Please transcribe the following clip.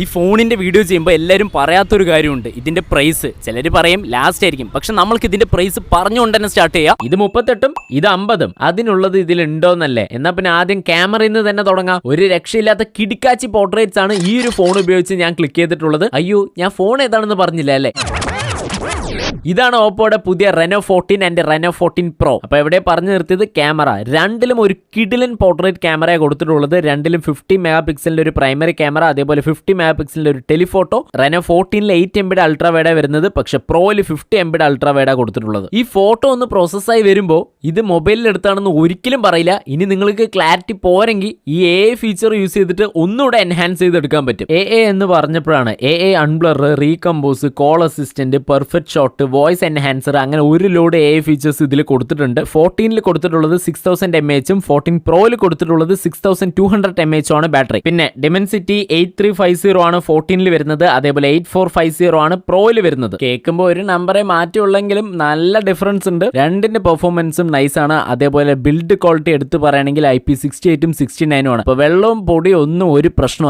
ഈ ഫോണിന്റെ വീഡിയോ ചെയ്യുമ്പോൾ എല്ലാവരും പറയാത്തൊരു കാര്യമുണ്ട്. ഇതിന്റെ പ്രൈസ് ചിലർ പറയും ലാസ്റ്റ് ആയിരിക്കും. പക്ഷെ നമ്മൾക്ക് ഇതിന്റെ പ്രൈസ് പറഞ്ഞുകൊണ്ട് തന്നെ സ്റ്റാർട്ട് ചെയ്യാം. ഇത് മുപ്പത്തെട്ടും ഇത് അമ്പതും. അതിനുള്ളത് ഇതിലുണ്ടോന്നല്ലേ. എന്നാൽ എന്നാ പിന്നെ ആദ്യം ക്യാമറയിൽ നിന്ന് തന്നെ തുടങ്ങാം. ഒരു രക്ഷയില്ലാത്ത കിടിക്കാച്ചി പോർട്രേറ്റ്സ് ആണ് ഈ ഒരു ഫോൺ ഉപയോഗിച്ച് ഞാൻ ക്ലിക്ക് ചെയ്തിട്ടുള്ളത്. അയ്യോ ഞാൻ ഫോൺ ഏതാണെന്ന് പറഞ്ഞില്ല അല്ലേ? ഇതാണ് ഓപ്പോയുടെ പുതിയ Reno fourteen and Reno fourteen pro അപ്പൊ എവിടെ പറഞ്ഞു നിർത്തിയത്? ക്യാമറ. രണ്ടിലും ഒരു കിഡിലൻ പോർട്രേറ്റ് ക്യാമറ കൊടുത്തിട്ടുള്ളത്. രണ്ടിലും ഫിഫ്റ്റി മെഗാ പിക്സലിന്റെ ഒരു പ്രൈമറി ക്യാമറ അതേപോലെ ഫിഫ്റ്റി മെഗാ പിക്സലിന്റെ ഒരു telephoto Reno ഫോർട്ടീനിൽ eight M ultra wide ultra wide വരുന്നത്. പക്ഷെ പ്രോയിൽ fifty M ultra wide ultra wide കൊടുത്തിട്ടുള്ളത്. ഈ ഫോട്ടോ ഒന്ന് പ്രോസസ്സായി വരുമ്പോൾ ഇത് മൊബൈലിൽ എടുത്താണെന്ന് ഒരിക്കലും പറയില്ല. ഇനി നിങ്ങൾക്ക് ക്ലാരിറ്റി പോരെങ്കിൽ ഈ എ ഫീച്ചർ യൂസ് ചെയ്തിട്ട് ഒന്നുകൂടെ എൻഹാൻസ് ചെയ്തെടുക്കാൻ പറ്റും. എ എ എന്ന് പറഞ്ഞപ്പോഴാണ് A A unblur recompose call assistant perfect shot voice enhancer അങ്ങനെ ഒരു ലോഡ് എ ഫീച്ചേഴ്സ് ഇതിൽ കൊടുത്തിട്ടുണ്ട്. ഫോർട്ടീനിൽ കൊടുത്തിട്ടുള്ളത് സിക്സ് തൗസൻഡ് എം എച്ചും ഫോർട്ടീൻ പ്രോയിൽ കൊടുത്തിട്ടുള്ളത് six thousand two hundred M എച്ചും ആണ് ബാറ്ററി പിന്നെ Dimensity eight three five zero ആണ് ഫോർട്ടീനിൽ വരുന്നത്. അതേപോലെ എയ്റ്റ് ഫോർ ഫൈവ് സീറോ ആണ് പ്രോയിൽ വരുന്നത്. കേൾക്കുമ്പോൾ ഒരു നമ്പറെ മാറ്റിയുള്ളെങ്കിലും നല്ല ഡിഫറൻസ് ഉണ്ട്. രണ്ടിന്റെ പെർഫോമൻസും നൈസ് ആണ്. അതേപോലെ ബിൽഡ് ക്വാളിറ്റി എടുത്ത് പറയുകയാണെങ്കിൽ ഐ പി സിക്സ്റ്റി എയ്റ്റും സിക്സ്റ്റി നയനും ആണ്. അപ്പോൾ വെള്ളവും പൊടിയും ഒന്നും ഒരു പ്രശ്നമല്ല